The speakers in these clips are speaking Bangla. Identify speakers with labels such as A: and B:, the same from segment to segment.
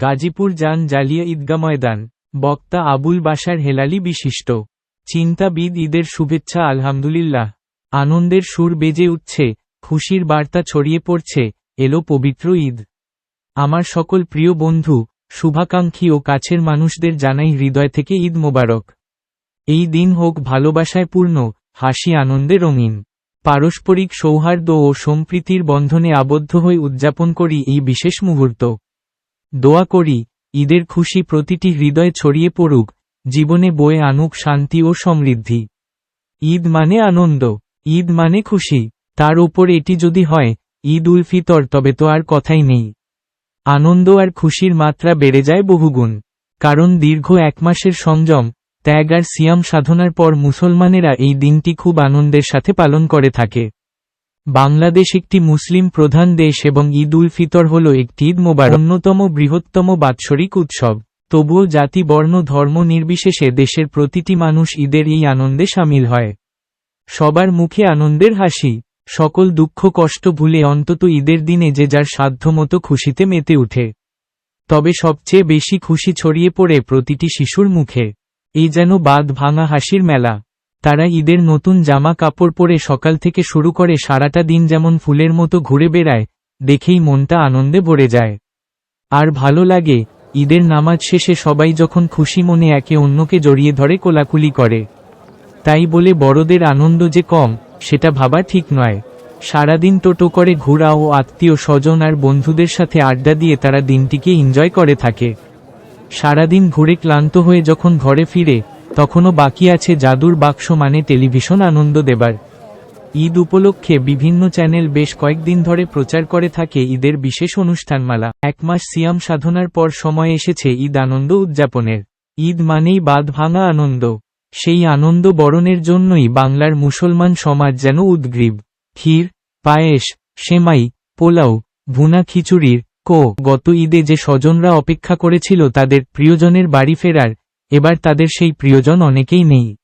A: গাজীপুর যান জালিয়া ঈদগা ময়দান, বক্তা আবুল বাশার হেলালি বিশিষ্ট। চিন্তাবিদ ঈদের শুভেচ্ছা আলহামদুলিল্লাহ। আনন্দের সুর বেজে উঠছে, খুশির বার্তা ছড়িয়ে পড়ছে, এলো পবিত্র ঈদ। আমার সকল প্রিয় বন্ধু, শুভাকাঙ্ক্ষী ও কাছের মানুষদের জানাই হৃদয় থেকে ঈদ মোবারক। এই দিন হোক ভালোবাসায় পূর্ণ, হাসি আনন্দে রঙিন। পারস্পরিক সৌহার্দ্য ও সম্প্রীতির বন্ধনে আবদ্ধ হয়ে উদযাপন করি এই বিশেষ মুহূর্ত। দোয়া করি, ঈদের খুশি প্রতিটি হৃদয়ে ছড়িয়ে পড়ুক, জীবনে বয়ে আনুক শান্তি ও সমৃদ্ধি। ঈদ মানে আনন্দ, ঈদ মানে খুশি, তার ওপর এটি যদি হয়, ঈদ উল ফিতর তবে তো আর কথাই নেই। আনন্দ আর খুশির মাত্রা বেড়ে যায় বহুগুণ, কারণ দীর্ঘ এক মাসের সংযম, ত্যাগ আর সিয়াম সাধনার পর মুসলমানেরা এই দিনটি খুব আনন্দের সাথে পালন করে থাকে। বাংলাদেশ একটি মুসলিম প্রধান দেশ এবং ঈদ উল ফিতর হল একটি ঈদ মোবার অন্যতম বৃহত্তম বাৎসরিক উৎসব। তবুও জাতি, বর্ণ, ধর্ম নির্বিশেষে দেশের প্রতিটি মানুষ ঈদের এই আনন্দে সামিল হয়। সবার মুখে আনন্দের হাসি। সকল দুঃখ, কষ্ট ভুলে অন্তত ঈদের দিনে যে যার সাধ্যমতো খুশিতে মেতে উঠে তবে সবচেয়ে বেশি খুশি ছড়িয়ে পড়ে প্রতিটি শিশুর মুখে। এই যেন বাদ ভাঙা হাসির মেলা। তারা ঈদের নতুন জামা কাপড় পরে সকাল থেকে শুরু করে সারাটা দিন যেমন ফুলের মতো ঘুরে বেড়ায়, দেখেই মনটা আনন্দে ভরে যায়। আর ভালো লাগে, ঈদের নামাজ শেষে সবাই যখন খুশি মনে একে অন্যকে জড়িয়ে ধরে কোলাকুলি করে। তাই বলে বড়দের আনন্দ যে কম, সেটা ভাবা ঠিক নয়। সারাদিন টোটো করে ঘোরা ও আত্মীয় স্বজন আর বন্ধুদের সাথে আড্ডা দিয়ে তারা দিনটিকে এনজয় করে থাকে। সারাদিন ঘুরে ক্লান্ত হয়ে যখন ঘরে ফিরে তখনও বাকি আছে জাদুর বাক্স মানে টেলিভিশন আনন্দ দেবার। ঈদ উপলক্ষে বিভিন্ন চ্যানেল বেশ কয়েকদিন ধরে প্রচার করে থাকে ঈদের বিশেষ অনুষ্ঠানমালা। এক মাস সিয়াম সাধনার পর সময় এসেছে ঈদ আনন্দ উদযাপনের। ঈদ মানেই বাদ ভাঙা আনন্দ। সেই আনন্দ বরণের জন্যই বাংলার মুসলমান সমাজ যেন উদ্গ্রীব। ক্ষীর, পায়েস, সেমাই, পোলাও, ভুনা খিচুড়ির কো। গত ঈদে যে স্বজনরা অপেক্ষা করেছিল তাদের প্রিয়জনের বাড়ি ফেরার এবার তাদের সেই প্রিয়জন অনেকেই নেই।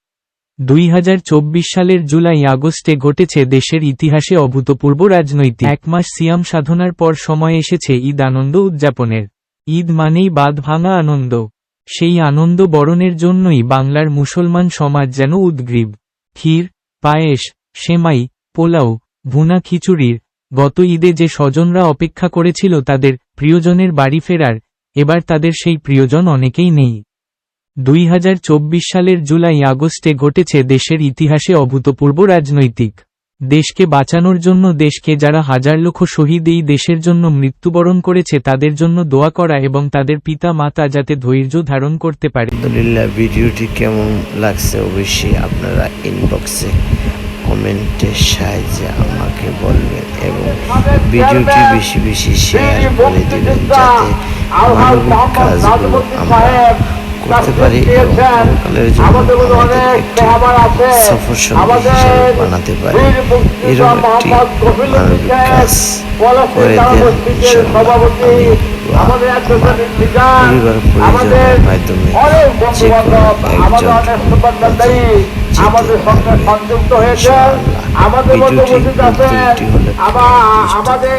A: দুই হাজার চব্বিশ সালের জুলাই আগস্টে ঘটেছে দেশের ইতিহাসে অভূতপূর্ব রাজনৈতিক। এক মাস সিয়াম সাধনার পর সময় এসেছে ঈদ আনন্দ উদযাপনের। ঈদ মানেই বাদ ভাঙা আনন্দ। সেই আনন্দ বরণের জন্যই বাংলার মুসলমান সমাজ যেন উদ্গ্রীব। ক্ষীর, পায়েস, সেমাই, পোলাও, ভুনা খিচুড়ির গত ঈদে যে স্বজনরা অপেক্ষা করেছিল তাদের প্রিয়জনের বাড়ি ফেরার, এবার তাদের সেই প্রিয়জন অনেকেই নেই। দুই হাজার চব্বিশ সালের জুলাই আগস্টে ঘটেছে দেশের ইতিহাসে অভূতপূর্ব রাজনৈতিক। দেশকে বাঁচানোর জন্য দেশকে যারা হাজার লক্ষ শহীদ এই দেশের জন্য মৃত্যুবরণ করেছে তাদের জন্য দোয়া করা এবং তাদের পিতা মাতা যাতে ধৈর্য ধারণ করতে পারে।
B: ভিডিওটি কেমন লাগছে অবশ্যই আপনারা ইনবক্সে কমেন্টের সাহায্যে আমাকে বলবেন এবং ভিডিওটি বেশি বেশি শেয়ার করে দিবেন যাতে মানবিক কাজগুলো আমরা করতে পারি জন্য সফর সঙ্গী হিসেবে বানাতে পারি। এরকম একটি মানবিক কাজ করে দেন ইনশাআল্লাহ। আমি আমার পরিবার পরিজনের মাধ্যমে যে কোনো একজন
C: আমাদের সঙ্গে সংযুক্ত হয়েছে আমাদের মধ্যে উপস্থিত আমাদের